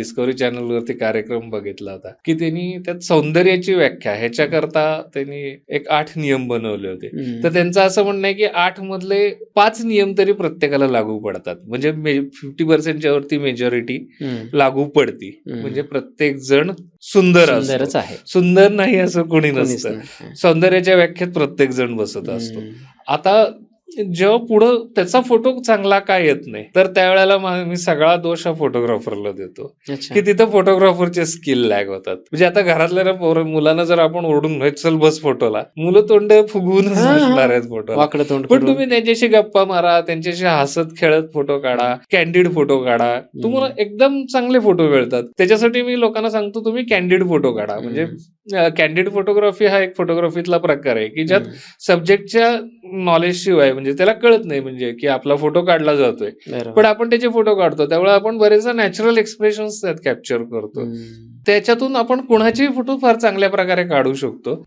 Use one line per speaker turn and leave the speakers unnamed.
Discovery चॅनलवरती कार्यक्रम बघितला होता की त्यांनी त्यात सौंदर्याची व्याख्या ह्याच्याकरता त्यांनी एक आठ नियम बनवले होते. तर त्यांचं असं म्हणणं आहे की आठ मधले पाच नियम तरी प्रत्येकाला लागू पडतात म्हणजे फिफ्टी पर्सेंटच्या वरती मेजॉरिटी. लागू पडती. म्हणजे प्रत्येक जण सुंदर
आहे
सुंदर नाही असं कोणी नसतं. सौंदर्याच्या व्याख्येत प्रत्येक जण बसत असतो. आता जेव्हा पुढं त्याचा फोटो चांगला काय येत नाही तर त्यावेळेला मा- सगळा दोष हा फोटोग्राफरला देतो. की तिथं फोटोग्राफरचे स्किल लॅग होतात. म्हणजे आता घरातल्या मुलांना जर आपण ओरडून "हे चल बस फोटोला मुलं तोंड. बसणार आहेत
वाकडं तोंड
पण. तुम्ही त्यांच्याशी गप्पा मारा त्यांच्याशी हसत खेळत फोटो काढा कॅन्डिड फोटो काढा. तुम्हाला एकदम चांगले फोटो मिळतात. त्याच्यासाठी मी लोकांना सांगतो तुम्ही कॅन्डिड फोटो काढा. म्हणजे कॅन्डिड फोटोग्राफी हा एक फोटोग्राफीतला प्रकार आहे की ज्यात. सब्जेक्टच्या नॉलेज शिवाय म्हणजे त्याला कळत नाही म्हणजे की आपला फोटो काढला जातोय. पण आपण त्याचे फोटो काढतो त्यामुळे आपण बरेचदा नॅचरल एक्सप्रेशन त्यात कॅप्चर करतो. त्याच्यातून आपण कुणाचेही फोटो फार चांगल्या प्रकारे काढू शकतो